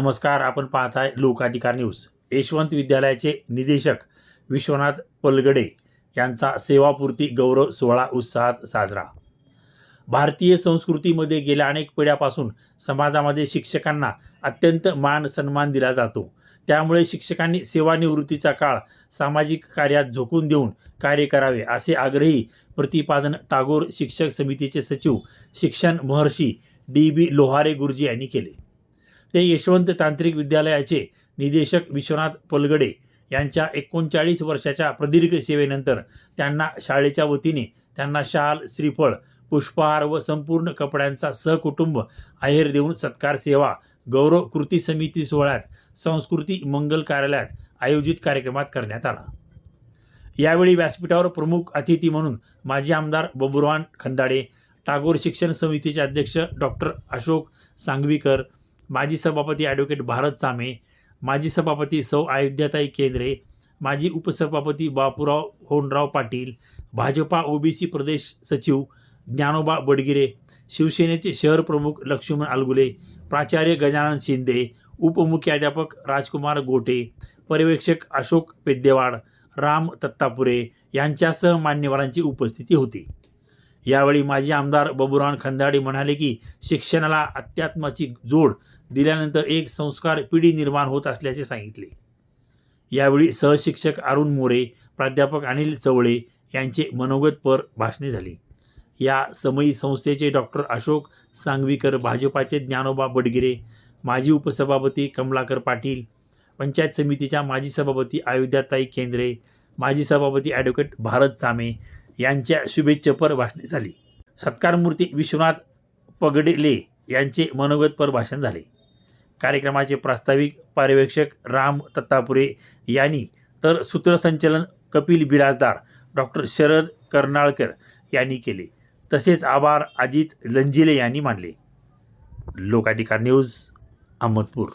नमस्कार आपण पाहत आहे लोकाधिकार न्यूज. यशवंत विद्यालयाचे निदेशक विश्वनाथ पलगडे यांचा सेवापूर्ती गौरव सोहळा उत्साहात साजरा. भारतीय संस्कृतीमध्ये गेल्या अनेक पिढ्यापासून समाजामध्ये शिक्षकांना अत्यंत मान सन्मान दिला जातो. त्यामुळे शिक्षकांनी सेवानिवृत्तीचा काळ सामाजिक कार्यात झोकून देऊन कार्य करावे असे आग्रही प्रतिपादन टागोर शिक्षक समितीचे सचिव शिक्षण महर्षी डी बी लोहारे गुरुजी यांनी केले. ते यशवंत तांत्रिक विद्यालयाचे निदेशक विश्वनाथ पलगडे यांच्या एकोणचाळीस वर्षाच्या प्रदीर्घ सेवेनंतर त्यांना शाळेच्या वतीने त्यांना शाल श्रीफळ पुष्पहार व संपूर्ण कपड्यांचा सहकुटुंब आहेर देऊन सत्कार सेवा गौरव कृती समिती सोहळ्यात संस्कृती मंगल कार्यालयात आयोजित कार्यक्रमात करण्यात आला. यावेळी व्यासपीठावर प्रमुख अतिथी म्हणून माजी आमदार बबुरवान खंदाडे टागोर शिक्षण समितीचे अध्यक्ष डॉक्टर अशोक सांगवीकर माजी सभापती ॲडव्होकेट भारत चामे माजी सभापती सौ अयोध्याताई केंद्रे माजी उपसभापती बापूराव होनराव पाटील भाजपा ओबीसी प्रदेश सचिव ज्ञानोबा बडगिरे शिवसेनेचे शहर प्रमुख लक्ष्मण अलगुले प्राचार्य गजानन शिंदे उपमुख्याध्यापक राजकुमार गोटे पर्यवेक्षक अशोक पेद्देवाड राम तत्तापुरे यांच्यासह मान्यवरांची उपस्थिती होती. यावेळी माजी आमदार बबुरान खंदाडे म्हणाले की शिक्षणाला अध्यात्माची जोड दिल्यानंतर एक संस्कार पिढी निर्माण होत असल्याचे सांगितले. यावेळी सहशिक्षक अरुण मोरे प्राध्यापक अनिल चवळे यांचे मनोगतपर भाषणे झाली. या समयी संस्थेचे डॉक्टर अशोक सांगवीकर भाजपाचे ज्ञानोबा बडगिरे माजी उपसभापती कमलाकर पाटील पंचायत समितीच्या माजी सभापती अयोध्याताई केंद्रे माजी सभापती ॲडव्होकेट भारत चामे यांच्या शुभेच्छापर भाषणे झाली. सत्कारमूर्ती विश्वनाथ पगडेले यांचे मनोगतपर भाषण झाले. कार्यक्रमाचे प्रास्ताविक पर्यवेक्षक राम तत्तापुरे यांनी तर सूत्रसंचलन कपिल बिराजदार डॉक्टर शरद कर्नाळकर यांनी केले. तसेच आभार अजित लंजिले यांनी मानले. लोकाधिकार न्यूज अहमदपूर.